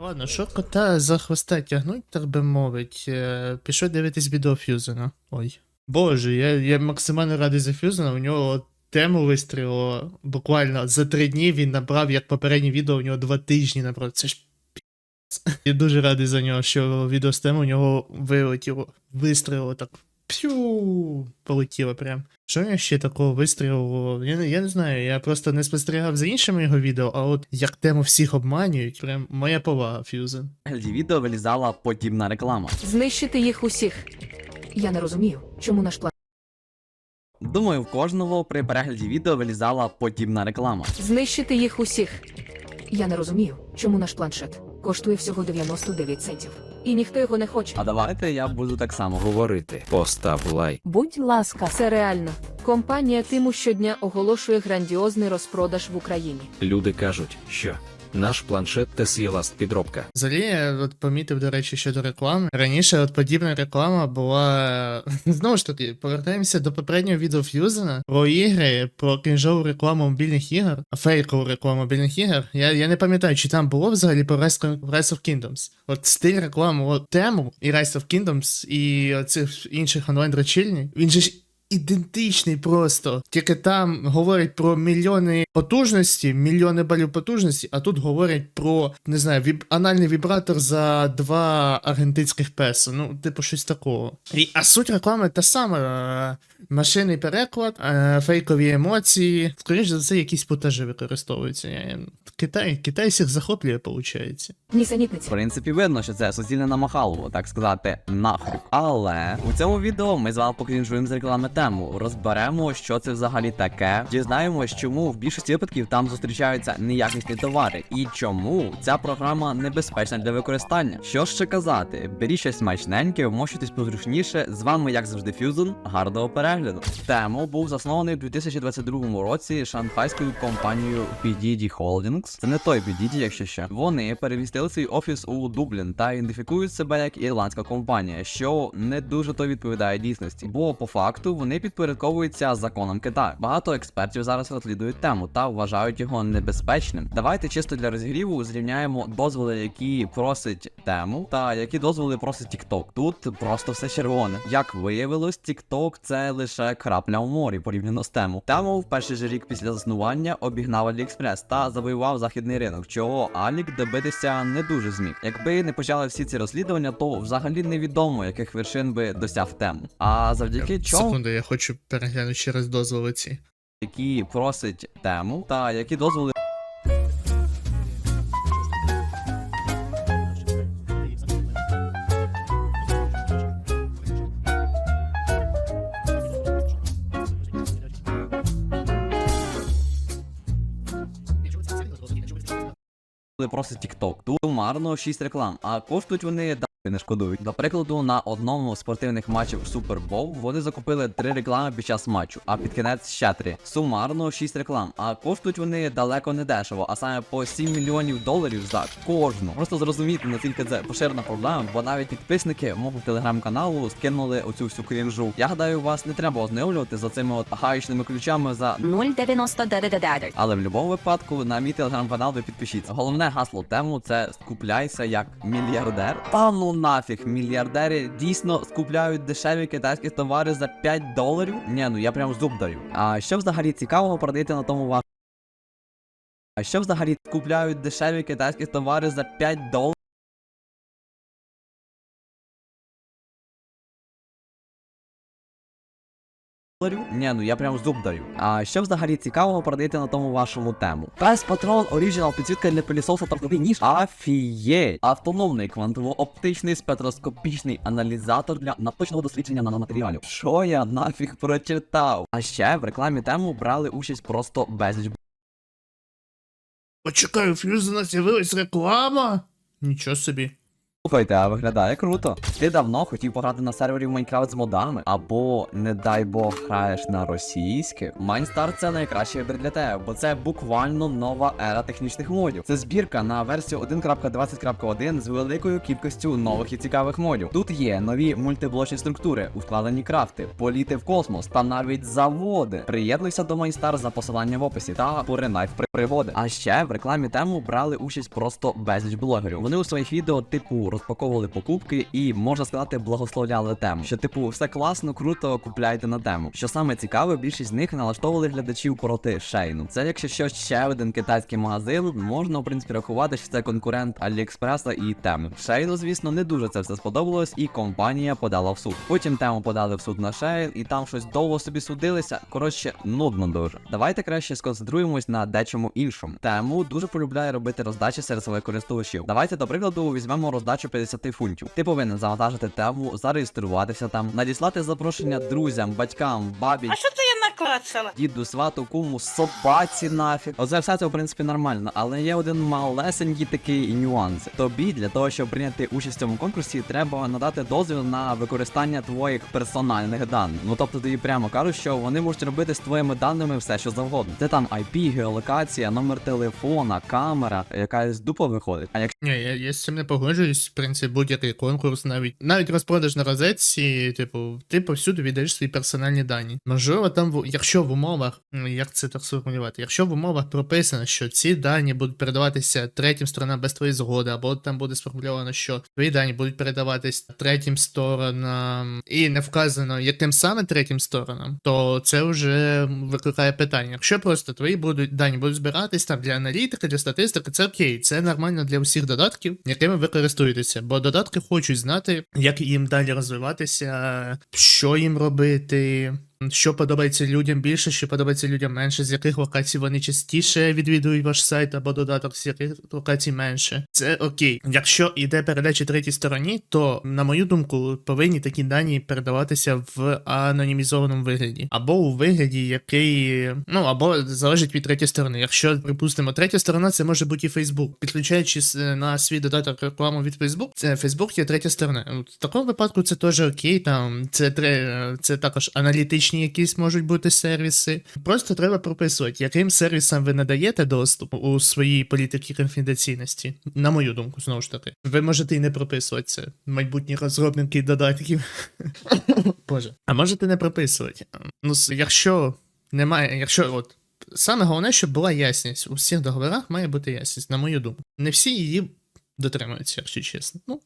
Ладно, що кота за хвоста тягнуть, так би мовить. Е, Пішов дивитись відео Фьюзена. Ой. Боже, я, я максимально радий за Фьюзена, у нього тему вистрілило буквально за три дні він набрав, як попереднє відео, у нього два тижні набрав. Це ж пі***ц. Я дуже радий за нього, що відео з теми у нього вилетіло, вистрілило так. П'ю, полетіло прям. Що я ще такого вистрілило? Я, не- я не знаю, я просто не спостерігав за іншими його відео, а от як тему всіх обманюють, прям моя повага, Фьюзен. перегляді відео вилізала подібна реклама. Знищити їх усіх. Я не розумію, чому наш план. Думаю, в кожного при перегляді відео вилізала подібна реклама. Знищити їх усіх. Я не розумію, чому наш планшет коштує всього 99 центів. І ніхто його не хоче. А давайте я буду так само говорити. Постав лайк. Будь ласка, це реально. Компанія Тиму щодня оголошує грандіозний розпродаж в Україні. Люди кажуть, що наш планшет Tesla підробка. Взагалі, я от помітив, до речі, щодо реклами. Раніше от подібна реклама була. Знову ж таки, повертаємося до попереднього відео Фьюзена про ігри, про крінжову рекламу мобільних ігор, фейкову рекламу мобільних ігор. Я, я не пам'ятаю, чи там було взагалі про Rise of Kingdoms. От стиль реклами, от тему і Rise of Kingdoms, і оцих інших онлайн дрочильні. Він же ж. Ідентичний просто. Тільки там говорять про мільйони потужності, мільйони балів потужності, а тут говорять про, не знаю, віб... анальний вібратор за два аргентинських песо. Ну, типу, щось такого. І, а суть реклами та сама: е, машинний переклад, е, фейкові емоції. Скоріше за все, якісь путажі використовуються. Китай, Китай всіх захоплює, виходить. В Нісенітниці. принципі, видно, що це суцільне намахалово, так сказати, нахрюк. Але у цьому відео ми з вами покрінжуємо з реклами тему. Розберемо, що це взагалі таке. Дізнаємось, чому в більшості випадків там зустрічаються неякісні товари, і чому ця програма небезпечна для використання. Що ж ще казати? Беріть щось смачненьке, вмощуйтесь позручніше. З вами, як завжди, Фюзен. Гарного перегляду. Тему був заснований у 2022 році шанхайською компанією PDD Holdings. Це не той PDD, якщо ще. Вони перемістили свій офіс у Дублін та ідентифікують себе як ірландська компанія, що не дуже то відповідає дійсності. Бо по факту вони підпорядковуються законам Китаю. Багато експертів зараз розслідують тему та вважають його небезпечним. Давайте чисто для розгріву зрівняємо дозволи, які просить тему, та які дозволи просить TikTok. Тут просто все червоне. Як виявилось, TikTok – це лише крапля в морі порівняно з тему. Тему в перший же рік після заснування обігнав AliExpress та завоював західний ринок, чого Алік добитися не дуже зміг. Якби не почали всі ці розслідування, то взагалі невідомо, яких вершин би досяг тему. А завдяки чому Секунду, я хочу переглянути через дозволи ці. які просить тему, та які дозволи просить TikTok. Тут сумарно 6 реклам, а коштують вони да не шкодують. До прикладу, на одному з спортивних матчів Super Bowl вони закупили 3 реклами під час матчу, а під кінець ще 3. Сумарно 6 реклам, а коштують вони далеко не дешево, а саме по 7 мільйонів доларів за кожну. Просто зрозуміти, наскільки це поширена проблема, бо навіть підписники мого телеграм-каналу скинули оцю всю крінжу. Я гадаю, вас не треба ознайомлювати за цими от гаючними ключами за 0,99. але в будь-якому випадку на мій телеграм-канал ви підпишіться. Головне гасло тему це скупляйся як мільярдер. Та нафіг, мільярдери дійсно скупляють дешеві китайські товари за 5 доларів. Ні, ну я прям зуб даю. А що взагалі цікавого продати на тому вашому? А що взагалі скупляють дешеві китайські товари за 5 доларів? Ні, ну я прям зуб даю. А що взагалі цікавого продаєте на тому вашому тему? Пес Патрон Оріджинал підсвітка для пилісоса торговий ніж. Афієть! Автономний квантово-оптичний спектроскопічний аналізатор для наточного дослідження наноматеріалів. Що я нафіг прочитав? А ще в рекламі тему брали участь просто безліч Почекай, у Фьюзена з'явилась реклама? Нічого собі. Слухайте, а виглядає круто. Ти давно хотів пограти на сервері в Майнкрафт з модами, або, не дай Бог, граєш на російське. Майнстар це найкращий вибір для тебе, бо це буквально нова ера технічних модів. Це збірка на версію 1.20.1 з великою кількістю нових і цікавих модів. Тут є нові мультиблочні структури, ускладені крафти, політи в космос та навіть заводи. Приєднуйся до Майнстар за посиланням в описі та поринай в при- пригоди. А ще в рекламі тему брали участь просто безліч блогерів. Вони у своїх відео, типу, розпаковували покупки і можна сказати, благословляли тему. Що, типу, все класно, круто, купляйте на тему. Що саме цікаве, більшість з них налаштовували глядачів проти Шейну. Це якщо що ще один китайський магазин, можна в принципі рахувати, що це конкурент Аліекспреса і теми. Шейну, звісно, не дуже це все сподобалось, і компанія подала в суд. Потім тему подали в суд на Шейл, і там щось довго собі судилися. Коротше, нудно дуже. Давайте краще сконцентруємось на дечому іншому. Тему дуже полюбляє робити роздачі серед своїх користувачів. Давайте, до прикладу, візьмемо роздачу 50 фунтів. Ти повинен завантажити тему, зареєструватися там, надіслати запрошення друзям, батькам, бабі. А що це я? Діду, свату, куму, собаці нафіг. Оце все це в принципі нормально, але є один малесенький такий нюанс. Тобі для того, щоб прийняти участь в цьому конкурсі, треба надати дозвіл на використання твоїх персональних даних. Ну тобто тобі прямо кажуть, що вони можуть робити з твоїми даними все, що завгодно. Це там IP, геолокація, номер телефона, камера, якась дупа виходить. А якщо Ні, я, я з цим не погоджуюсь. В принципі, будь-який конкурс, навіть навіть розпродаж на розетці, типу, ти повсюди віддаєш свої персональні дані. Можливо, там, в- якщо в умовах, як це так сформулювати, якщо в умовах прописано, що ці дані будуть передаватися третім сторонам без твоєї згоди, або там буде сформульовано, що твої дані будуть передаватись третім сторонам, і не вказано, яким саме третім сторонам, то це вже викликає питання. Якщо просто твої будуть дані будуть збиратись там для аналітики, для статистики, це окей, це нормально для усіх додатків, якими ви користуєтеся. Бо додатки хочуть знати, як їм далі розвиватися, що їм робити. Що подобається людям більше, що подобається людям менше, з яких локацій вони частіше відвідують ваш сайт або додаток, з яких локацій менше. Це окей. Якщо йде передача третій стороні, то, на мою думку, повинні такі дані передаватися в анонімізованому вигляді, або у вигляді, який ну або залежить від третьої сторони. Якщо припустимо, третя сторона, це може бути і Facebook. Підключаючи на свій додаток рекламу від Facebook, це Facebook є третя сторона. В такому випадку це теж окей. Там це тре- це також аналітичні якісь можуть бути сервіси. Просто треба прописувати, яким сервісам ви надаєте доступ у своїй політиці конфіденційності. На мою думку, знову ж таки. Ви можете і не прописувати це. Майбутні розробники додатків. Боже. А можете не прописувати. Ну, якщо немає, якщо от. Саме головне, щоб була ясність. У всіх договорах має бути ясність, на мою думку. Не всі її дотримуються, якщо чесно. Ну,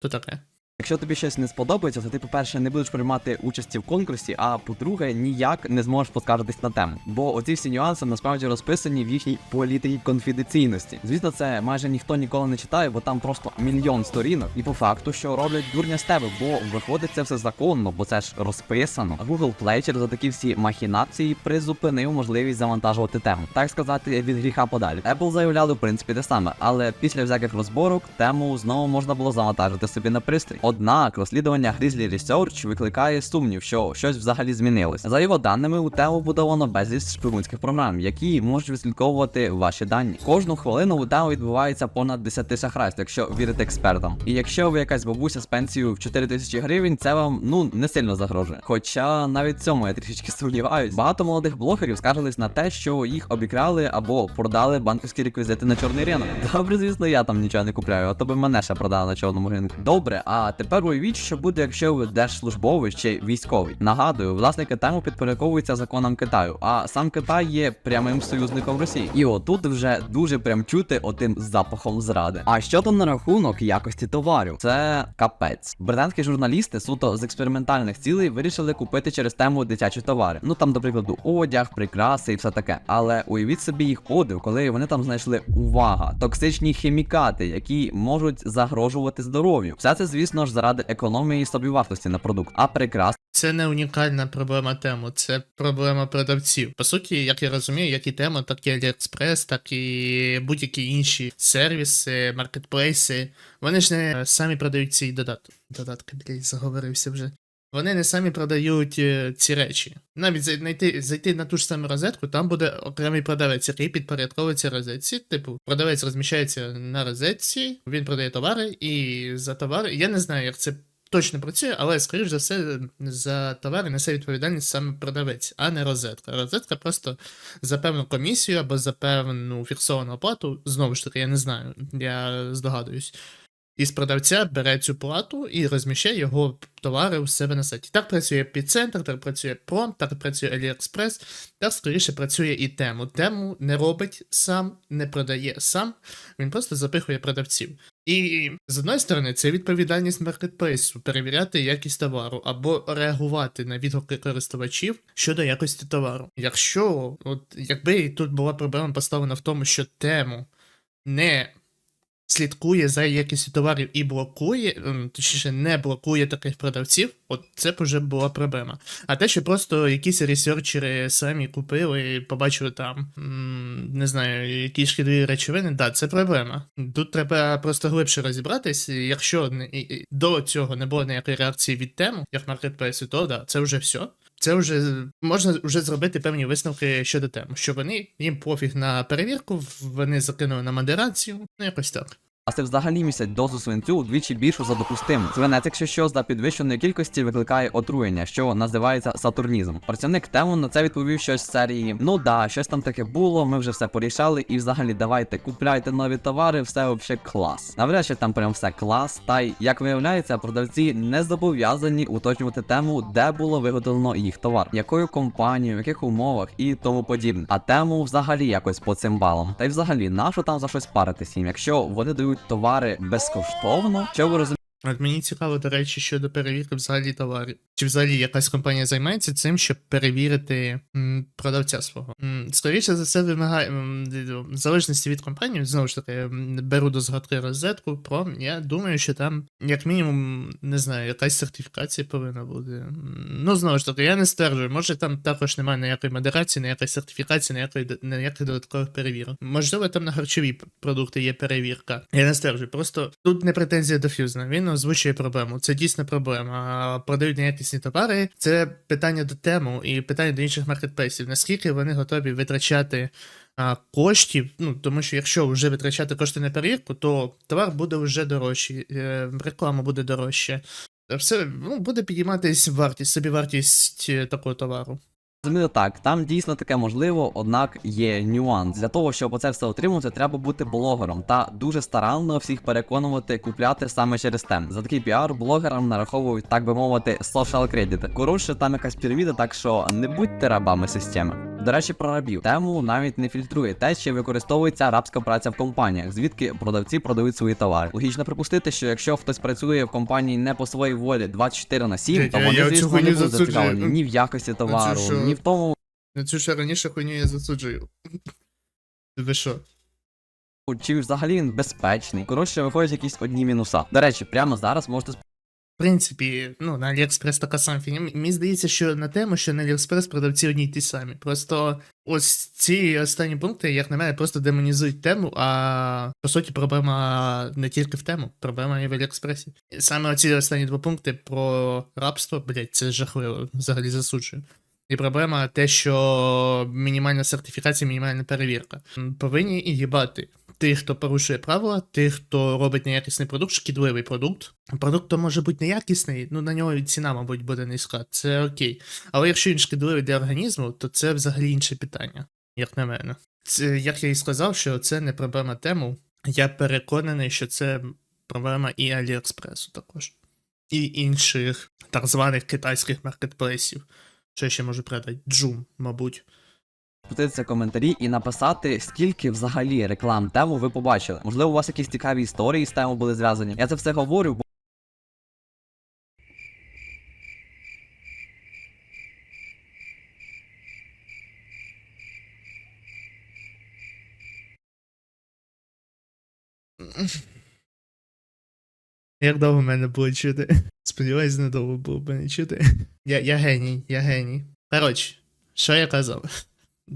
то таке. Якщо тобі щось не сподобається, то ти, по-перше, не будеш приймати участі в конкурсі, а по-друге, ніяк не зможеш поскаржитись на тему. Бо оці всі нюанси насправді розписані в їхній політиці конфіденційності. Звісно, це майже ніхто ніколи не читає, бо там просто мільйон сторінок. І по факту, що роблять дурня з тебе, бо виходить це все законно, бо це ж розписано. А Google Play через такі всі махінації призупинив можливість завантажувати тему. Так сказати, від гріха подалі. Apple заявляли в принципі те саме, але після всяких розборок тему знову можна було завантажити собі на пристрій. Однак розслідування Grizzly Research викликає сумнів, що щось взагалі змінилось. За його даними, у тему будовано безліч шпигунських програм, які можуть відслідковувати ваші дані. Кожну хвилину у тему відбувається понад 10 шахрайств, якщо вірити експертам. І якщо ви якась бабуся з пенсією в 4 тисячі гривень, це вам ну не сильно загрожує. Хоча навіть цьому я трішечки сумніваюсь. Багато молодих блогерів скаржились на те, що їх обікрали або продали банківські реквізити на чорний ринок. Добре, звісно, я там нічого не купляю, а то би мене ще продали на чорному ринку. Добре, а тепер уявіть, що буде, якщо ви держслужбовець чи військовий. Нагадую, власники тему підпорядковуються законам Китаю, а сам Китай є прямим союзником Росії. І отут вже дуже прям чути отим запахом зради. А що там на рахунок якості товарів? Це капець. Британські журналісти суто з експериментальних цілей вирішили купити через тему дитячі товари. Ну там, до прикладу, одяг, прикраси і все таке. Але уявіть собі їх подив, коли вони там знайшли увага, токсичні хімікати, які можуть загрожувати здоров'ю. Все це, звісно ж, заради економії і собівартості на продукт. А прикрас Це не унікальна проблема тему, це проблема продавців. По суті, як я розумію, як і тема, так і AliExpress, так і будь-які інші сервіси, маркетплейси. Вони ж не самі продають ці додатки. Додатки, блядь, заговорився вже. Вони не самі продають е, ці речі. Навіть зайти, зайти на ту ж саму розетку, там буде окремий продавець, який підпорядковується розетці. Типу, продавець розміщається на розетці, він продає товари, і за товари. Я не знаю, як це точно працює, але скоріш за все за товари несе відповідальність саме продавець, а не розетка. Розетка просто за певну комісію або за певну фіксовану оплату. Знову ж таки, я не знаю, я здогадуюсь. Із продавця бере цю плату і розміщає його товари у себе на сайті. Так працює Епіцентр, так працює Пром, так працює AliExpress, так скоріше працює і Тему. Тему не робить сам, не продає сам, він просто запихує продавців. І з одної сторони, це відповідальність маркетплейсу перевіряти якість товару або реагувати на відгуки користувачів щодо якості товару. Якщо, от якби тут була проблема поставлена в тому, що тему не слідкує за якістю товарів і блокує, ем, точніше, не блокує таких продавців, от це б вже була проблема. А те, що просто якісь ресерчери самі купили, побачили там, не знаю, якісь шкідливі речовини, да, це проблема. Тут треба просто глибше розібратись. Якщо і- і до цього не було ніякої реакції від тему, як маркетплейсу, то да, це вже все. Це вже можна вже зробити певні висновки щодо тем, що вони їм пофіг на перевірку, вони закинули на модерацію, ну якось так. Це взагалі містять дозу свинцю вдвічі більшу за допустиму. Свинець, якщо що, за підвищеної кількості викликає отруєння, що називається сатурнізм. Працівник тему на це відповів щось з серії: Ну да, щось там таке було, ми вже все порішали, і взагалі давайте купляйте нові товари, все вообще клас. Навряд чи там прям все клас. Та й як виявляється, продавці не зобов'язані уточнювати тему, де було виготовлено їх товар, якою компанією, в яких умовах і тому подібне. А тему взагалі якось по цим балам. Та й взагалі, нащо там за щось паритись їм, якщо вони дають товари безкоштовно, що ви розумієте? От мені цікаво, до речі, щодо перевірки взагалі товарів. Чи взагалі якась компанія займається цим, щоб перевірити м, продавця свого? М, Скоріше за все, вимагає м, в залежності від компанії, знову ж таки, беру до згадки розетку, пром. Я думаю, що там, як мінімум, не знаю, якась сертифікація повинна бути. Ну, знову ж таки, я не стверджую, може там також немає ніякої модерації, ніякої сертифікації, ніякої ніяких додаткових перевірок. Можливо, там на харчові продукти є перевірка. Я не стверджую, просто тут не претензія до Фьюзна. Він озвучує проблему. Це дійсно проблема. Продають неякісні товари. Це питання до тему і питання до інших маркетплейсів. Наскільки вони готові витрачати а, коштів? Ну тому що якщо вже витрачати кошти на перевірку, то товар буде вже дорожчий, е, реклама буде дорожча. Все ну, буде підійматись вартість, собівартість е, такого товару. Розумію так, там дійсно таке можливо, однак є нюанс. Для того, щоб оце все отримувати, треба бути блогером та дуже старанно всіх переконувати купляти саме через те. За такий піар блогерам нараховують, так би мовити, social credit. Коротше, там якась піраміда, так що не будьте рабами системи. До речі, про рабів тему навіть не фільтрує те, що використовується рабська праця в компаніях, звідки продавці продають свої товари. Логічно припустити, що якщо хтось працює в компанії не по своїй волі 24 на 7, то вони, звісно, не будуть зацікавлені ні в якості товару, ні в тому, На цю ще раніше хуйню я засуджую. Ви що? чи взагалі він безпечний. Коротше, виходять якісь одні мінуса. До речі, прямо зараз можете В принципі, ну, на AliExpress така сама фігня. Мені здається, що на тему, що на AliExpress продавці одні й ті самі. Просто ось ці останні пункти, як на мене, просто демонізують тему, а по суті, проблема не тільки в тему, проблема і в AliExpress. І Саме оці останні два пункти про рабство, блять, це жахливо, взагалі засуджую. І проблема те, що мінімальна сертифікація, мінімальна перевірка. Повинні їбати тих, хто порушує правила, тих, хто робить неякісний продукт, шкідливий продукт. Продукт то може бути неякісний, ну на нього і ціна, мабуть, буде низька. Це окей. Але якщо він шкідливий для організму, то це взагалі інше питання, як на мене. Це, як я і сказав, що це не проблема тему. Я переконаний, що це проблема і Аліекспресу також. І інших так званих китайських маркетплейсів. Що ще можу придати? Джум, мабуть. Спуститися в коментарі і написати, скільки взагалі реклам тему ви побачили. Можливо, у вас якісь цікаві історії з тему були зв'язані. Я це все говорю, бо. Як довго мене було чути? Сподіваюсь, недовго було б мене чути. Я, я геній, я геній. Коротше, що я казав?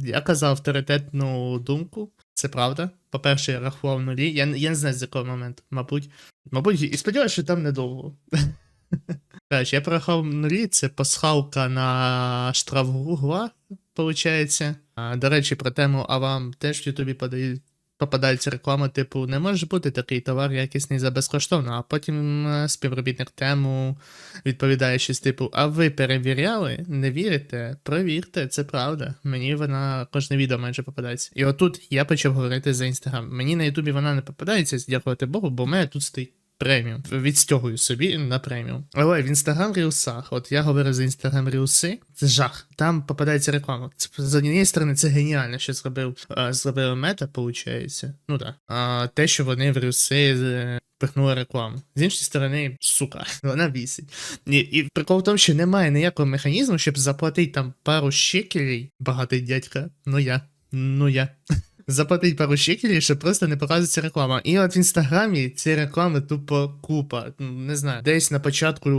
Я казав авторитетну думку, це правда. По-перше, я рахував нулі. Я, я не знаю з якого моменту, мабуть. Мабуть, і сподіваюся, що там недовго. Короче, я прорахував нулі, це пасхалка на штраф Гугла, виходить. До речі, про тему, а вам теж в Ютубі подають. Попадається реклама, типу, не може бути такий товар якісний за безкоштовно, а потім е, співробітник тему відповідає щось типу: А ви перевіряли? Не вірите? Провірте, це правда. Мені вона кожне відео майже попадається. І отут я почав говорити за інстаграм. Мені на Ютубі вона не попадається, дякувати Богу, бо в мене тут стоїть преміум. Відстягую собі на преміум. Але в інстаграм рілсах, от я говорю за інстаграм рілси, це жах. Там попадається реклама. Це, з однієї сторони, це геніально, що зробив, а, зробили мета, виходить. Ну так. А те, що вони в рілси е, пихнули рекламу. З іншої сторони, сука, вона бісить. І, і прикол в тому, що немає ніякого механізму, щоб заплатити там пару щекелей, багатий дядька, ну я, ну я. Заплатить пару щекелей, щоб просто не показується реклама. І от в інстаграмі ці реклами тупо купа. Ну, не знаю, десь на початку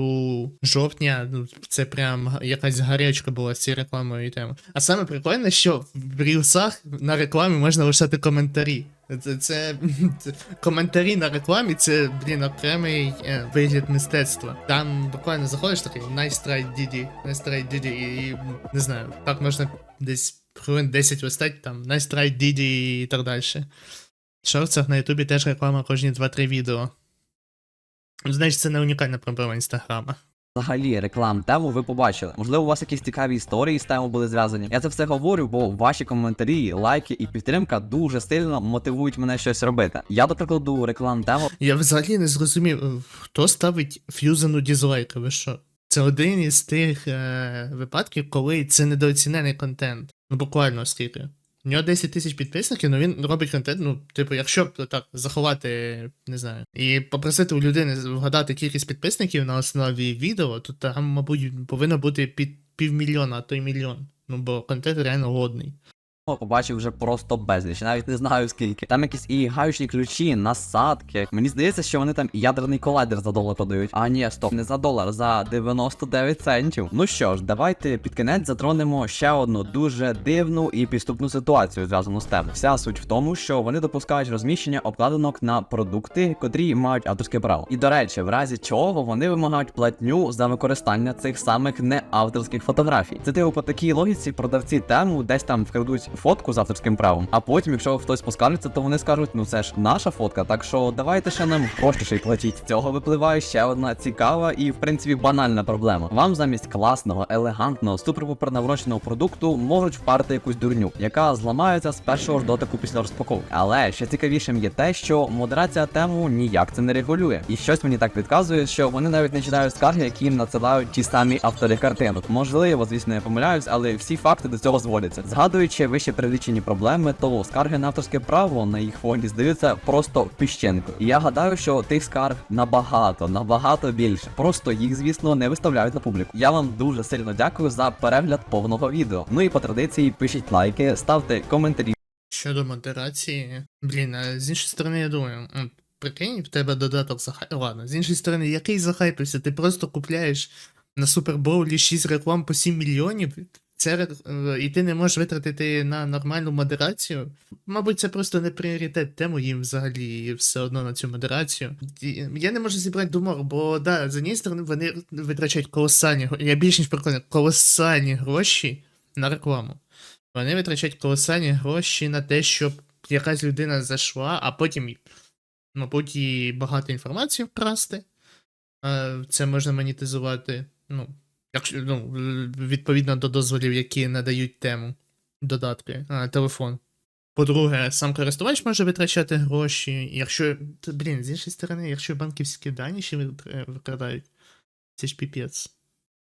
жовтня ну, це прям якась гарячка була з цією рекламою теми. А саме прикольне, що в рілсах на рекламі можна лишати коментарі. Це, це, це коментарі на рекламі, це, блін, окремий е, вигляд мистецтва. Там буквально заходиш такий nice try Didi, nice try Didi, і, і не знаю, так можна десь хвилин 10 листати, там nice try Didi і так далі. В шорцах на Ютубі теж реклама кожні 2-3 відео. Значить, це не унікальна проблема інстаграма. Взагалі, реклам тему ви побачили. Можливо, у вас якісь цікаві історії з тему були зв'язані. Я це все говорю, бо ваші коментарі, лайки і підтримка дуже сильно мотивують мене щось робити. Я, до прикладу, реклам тему Я взагалі не зрозумів, е, хто ставить ф'юзену дізлайки, ви що? Це один із тих е, випадків, коли це недооцінений контент. Ну буквально скільки. У нього 10 тисяч підписників, ну він робить контент, ну, типу, якщо б так заховати, не знаю, і попросити у людини вгадати кількість підписників на основі відео, то там, мабуть, повинно бути під півмільйона, а то й мільйон. Ну, бо контент реально годний. Побачив вже просто безліч. Навіть не знаю скільки. Там якісь і гаючні ключі, насадки. Мені здається, що вони там ядерний колайдер за долар продають. А ні, стоп, не за долар, за 99 центів. Ну що ж, давайте під кінець затронемо ще одну дуже дивну і підступну ситуацію, зв'язану з тем. Вся суть в тому, що вони допускають розміщення обкладинок на продукти, котрі мають авторське право. І до речі, в разі чого вони вимагають платню за використання цих самих неавторських фотографій. Це типу по такій логіці продавці тему десь там вкрадуть фотку з авторським правом. А потім, якщо хтось поскаржиться, то вони скажуть, ну це ж наша фотка, так що давайте ще нам гроші й платіть. Цього випливає ще одна цікава і в принципі банальна проблема. Вам замість класного, елегантного, суперпопернавроченого продукту можуть впарти якусь дурню, яка зламається з першого ж дотику після розпаковки. Але ще цікавішим є те, що модерація тему ніяк це не регулює. І щось мені так підказує, що вони навіть не читають скарги, які їм надсилають ті самі автори картинок. Можливо, звісно, я помиляюсь, але всі факти до цього зводяться. Згадуючи вище перелічені проблеми, то скарги на авторське право на їх фоні здаються просто піщенкою. І я гадаю, що тих скарг набагато, набагато більше. Просто їх, звісно, не виставляють на публіку. Я вам дуже сильно дякую за перегляд повного відео. Ну і по традиції пишіть лайки, ставте коментарі. Щодо модерації, блін, а з іншої сторони, я думаю, прикинь, в тебе додаток захай. Ладно, з іншої сторони, який захайпився? Ти просто купляєш на Супербоулі 6 реклам по 7 мільйонів. Це е, і ти не можеш витратити на нормальну модерацію. Мабуть, це просто не пріоритет тему їм взагалі все одно на цю модерацію. Я не можу зібрати думок, бо да, з однієї сторони вони витрачають колосальні, я більш ніж переконаний, колосальні гроші на рекламу. Вони витрачають колосальні гроші на те, щоб якась людина зайшла, а потім, мабуть, і багато інформації вкрасти. Е, Це можна монетизувати. Ну, якщо, ну, відповідно до дозволів, які надають тему додатки, а, телефон. По-друге, сам користувач може витрачати гроші. Якщо. Блін, з іншої сторони, якщо банківські дані ще витр- викрадають, це ж піпець.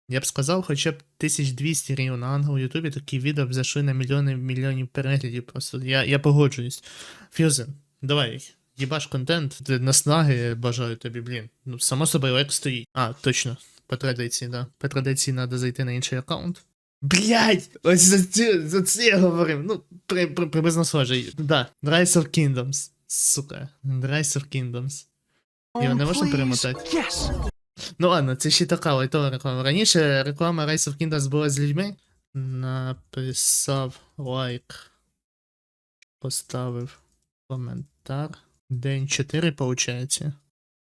Я б сказав, хоча б 1200 рівно на ангел Ютубі такі відео б зайшли на мільйони мільйонів переглядів. Просто я, я погоджуюсь. Фюзен, давай, їбаш контент, наснаги бажаю тобі, блін. Ну, само собою, лайк стоїть. А, точно. По традиції, да. По традиції треба зайти на інший аккаунт. Блять! Ось за це, за це я говорив. Ну, при, при, приблизно схоже. Да. Rise of Kingdoms. Сука. Rise of Kingdoms. Його не можна перемотати? Ну ладно, це ще така лайтова реклама. Раніше реклама Rise of Kingdoms була з людьми. Написав лайк. Поставив коментар. День 4, получається.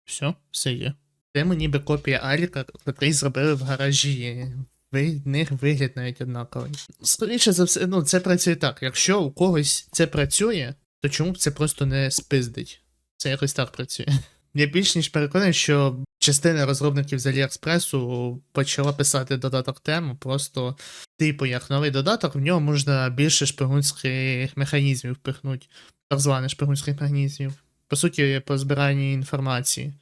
Все, все є. Тему ніби копія Аліка, котрий зробили в гаражі. В них вигляд навіть однаковий. Скоріше за все, ну це працює так. Якщо у когось це працює, то чому б це просто не спиздить? Це якось так працює. Я більш ніж переконаний, що частина розробників з Аліекспресу почала писати додаток тему, просто типу як новий додаток, в нього можна більше шпигунських механізмів впихнути, так званих шпигунських механізмів. По суті, по збиранні інформації.